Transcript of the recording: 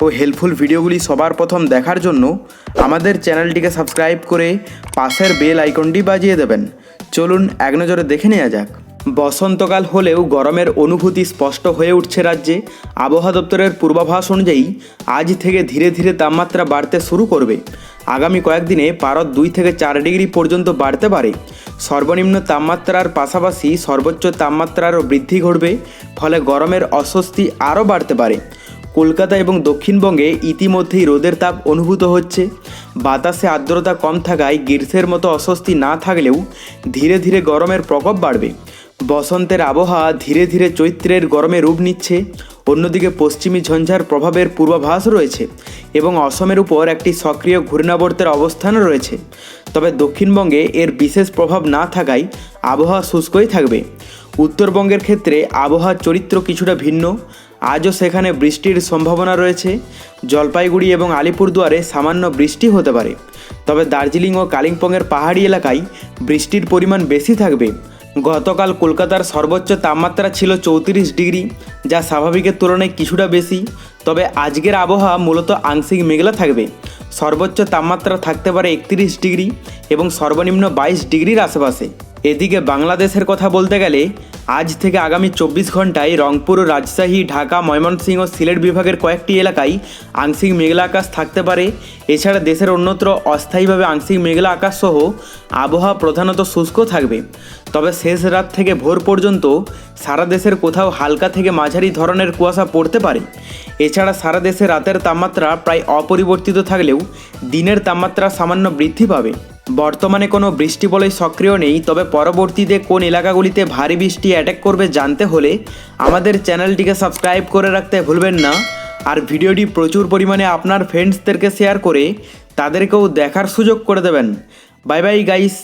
ও helpful ভিডিওগুলি সবার প্রথম দেখার জন্য আমাদের চ্যানেলটিকে সাবস্ক্রাইব করে পাশের বেল আইকনটি বাজিয়ে দেবেন। চলুন এক নজরে দেখে নেওয়া যাক। বসন্তকাল হলেও গরমের অনুভূতি স্পষ্ট হয়ে উঠছে রাজ্যে। আবহাওয়া দপ্তরের পূর্বাভাস অনুযায়ী আজ থেকে ধীরে ধীরে তাপমাত্রা বাড়তে শুরু করবে। আগামী কয়েকদিনে পারদ দুই থেকে চার ডিগ্রি পর্যন্ত বাড়তে পারে। সর্বনিম্ন তাপমাত্রার পাশাপাশি সর্বোচ্চ তাপমাত্রারও বৃদ্ধি ঘটবে, ফলে গরমের অস্বস্তি আরও বাড়তে পারে। কলকাতা এবং দক্ষিণবঙ্গে ইতিমধ্যেই রোদের তাপ অনুভূত হচ্ছে। বাতাসে আর্দ্রতা কম থাকায় গ্রীষ্মের মতো অস্বস্তি না থাকলেও ধীরে ধীরে গরমের প্রকোপ বাড়বে। বসন্তের আবহাওয়া ধীরে ধীরে চৈত্রের গরমে রূপ নিচ্ছে। অন্যদিকে পশ্চিমী ঝঞ্ঝার প্রভাবের পূর্বাভাস রয়েছে এবং অসমের উপর একটি সক্রিয় ঘূর্ণাবর্তের অবস্থান রয়েছে। তবে দক্ষিণবঙ্গে এর বিশেষ প্রভাব না থাকায় আবহাওয়া শুষ্কই থাকবে। উত্তরবঙ্গের ক্ষেত্রে আবহাওয়ার চরিত্র কিছুটা ভিন্ন। আজও সেখানে বৃষ্টির সম্ভাবনা রয়েছে। জলপাইগুড়ি এবং আলিপুরদুয়ারে সামান্য বৃষ্টি হতে পারে। তবে দার্জিলিং ও কালিম্পংয়ের পাহাড়ি এলাকায় বৃষ্টির পরিমাণ বেশি থাকবে। গতকাল কলকাতার সর্বোচ্চ তাপমাত্রা ছিল চৌত্রিশ ডিগ্রি, যা স্বাভাবিকের তুলনায় কিছুটা বেশি। তবে আজকের আবহাওয়া মূলত আংশিক মেঘলা থাকবে। সর্বোচ্চ তাপমাত্রা থাকতে পারে একত্রিশ ডিগ্রি এবং সর্বনিম্ন বাইশ ডিগ্রির আশেপাশে। এদিকে বাংলাদেশের কথা বলতে গেলে, আজ থেকে আগামী চব্বিশ ঘন্টায় রংপুর, রাজশাহী, ঢাকা, ময়মনসিংহ ও সিলেট বিভাগের কয়েকটি এলাকায় আংশিক মেঘলা আকাশ থাকতে পারে। এছাড়া দেশের অন্যত্র অস্থায়ীভাবে আংশিক মেঘলা আকাশ সহ আবহাওয়া প্রধানত শুষ্ক থাকবে। তবে শেষ রাত থেকে ভোর পর্যন্ত সারা দেশের কোথাও হালকা থেকে মাঝারি ধরনের কুয়াশা পড়তে পারে। এছাড়া সারা দেশে রাতের তাপমাত্রা প্রায় অপরিবর্তিত থাকলেও দিনের তাপমাত্রা সামান্য বৃদ্ধি পাবে। বর্তমানে কোনো বৃষ্টি বলয় সক্রিয় নেই, তবে পরবর্তীতে কোন এলাকাগুলিতে ভারী বৃষ্টি অ্যাটাক করবে জানতে হলে আমাদের চ্যানেলটিকে সাবস্ক্রাইব করে রাখতে ভুলবেন না। আর ভিডিওটি প্রচুর পরিমাণে আপনার ফ্রেন্ডসদেরকে শেয়ার করে তাদেরকেও দেখার সুযোগ করে দেবেন। Bye bye guys